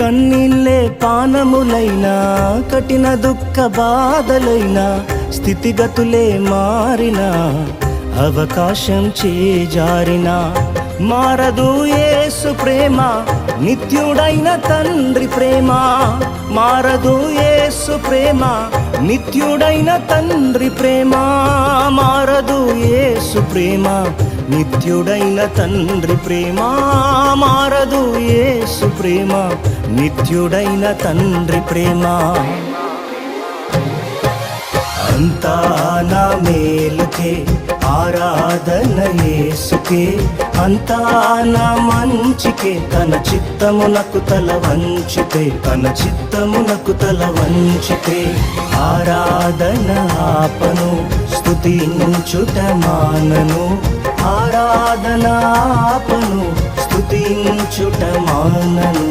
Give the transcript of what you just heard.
కన్నీళ్ళే పానములైనా కఠిన దుఃఖ బాధలైనా స్థితిగతులే మారిన అవకాశం చేజారిన. మారదు ఏసు ప్రేమ నిత్యుడైన తండ్రి ప్రేమ. మారదు ఏసు ప్రేమ నిత్యుడైన తండ్రి ప్రేమ. మారదు ఏసు ప్రేమ నిత్యుడైన తండ్రి ప్రేమ. మారదు యేసు ప్రేమ నిత్యుడైన తండ్రి ప్రేమ. అంతా నా మేలుకే ఆరాధన యేసుకే. అంతా నా మంచికే తన చిత్తమునకు తల వంచితే తన చిత్తమునకు తల వంచితే. ఆరాధన ఆపను స్థుతించుట మానను. ఆరాధన ఆపను స్తుతించుట మానను.